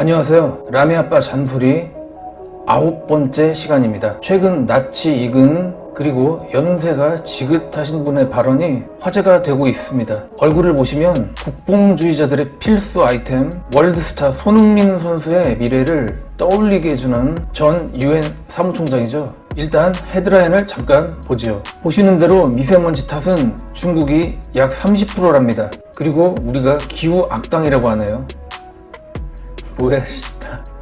안녕하세요. 라미 아빠 잔소리 아홉 번째 시간입니다. 최근 낯이 익은 그리고 연세가 지긋하신 분의 발언이 화제가 되고 있습니다. 얼굴을 보시면 국뽕주의자들의 필수 아이템 월드스타 손흥민 선수의 미래를 떠올리게 해주는 전 유엔 사무총장이죠. 일단 헤드라인을 잠깐 보지요. 보시는 대로 미세먼지 탓은 중국이 약 30%랍니다. 그리고 우리가 기후 악당이라고 하네요. 뭐야, 씨.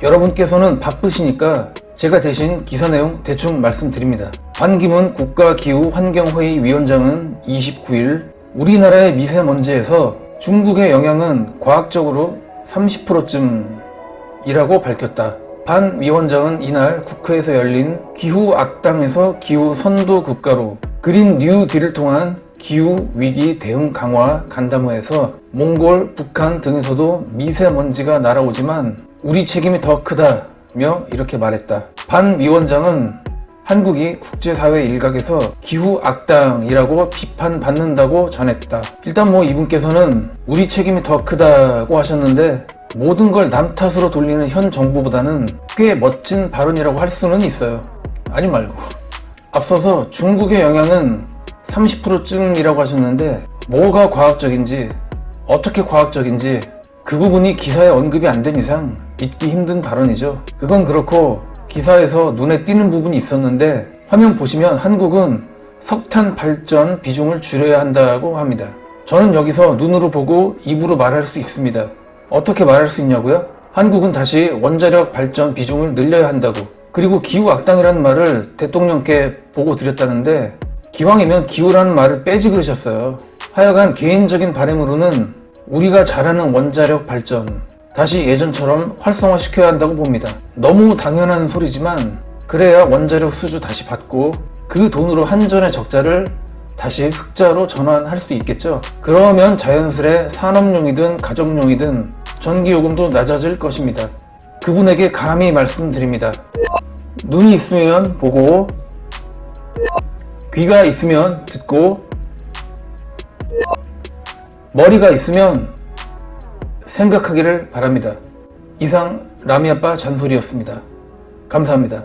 여러분께서는 바쁘시니까 제가 대신 기사 내용 대충 말씀드립니다. 반기문 국가기후환경회의 위원장은 29일 우리나라의 미세먼지에서 중국의 영향은 과학적으로 30%쯤이라고 밝혔다. 반 위원장은 이날 국회에서 열린 기후 악당에서 기후 선도 국가로 그린 뉴 딜을 통한 기후 위기 대응 강화 간담회에서 몽골, 북한 등에서도 미세먼지가 날아오지만 우리 책임이 더 크다며 이렇게 말했다. 반 위원장은 한국이 국제사회 일각에서 기후 악당이라고 비판받는다고 전했다. 일단 뭐 이분께서는 우리 책임이 더 크다고 하셨는데 모든 걸 남 탓으로 돌리는 현 정부보다는 꽤 멋진 발언이라고 할 수는 있어요. 아니 말고. 앞서서 중국의 영향은 30%쯤이라고 하셨는데 뭐가 과학적인지 어떻게 과학적인지 그 부분이 기사에 언급이 안 된 이상 믿기 힘든 발언이죠. 그건 그렇고 기사에서 눈에 띄는 부분이 있었는데 화면 보시면 한국은 석탄 발전 비중을 줄여야 한다고 합니다. 저는 여기서 눈으로 보고 입으로 말할 수 있습니다. 어떻게 말할 수 있냐고요? 한국은 다시 원자력 발전 비중을 늘려야 한다고. 그리고 기후 악당이라는 말을 대통령께 보고 드렸다는데 기왕이면 기후라는 말을 빼지 그러셨어요. 하여간 개인적인 바람으로는 우리가 잘하는 원자력 발전 다시 예전처럼 활성화시켜야 한다고 봅니다. 너무 당연한 소리지만 그래야 원자력 수주 다시 받고 그 돈으로 한전의 적자를 다시 흑자로 전환할 수 있겠죠. 그러면 자연스레 산업용이든 가정용이든 전기요금도 낮아질 것입니다. 그분에게 감히 말씀드립니다. 눈이 있으면 보고 귀가 있으면 듣고 머리가 있으면 생각하기를 바랍니다. 이상 라미 아빠 잔소리였습니다. 감사합니다.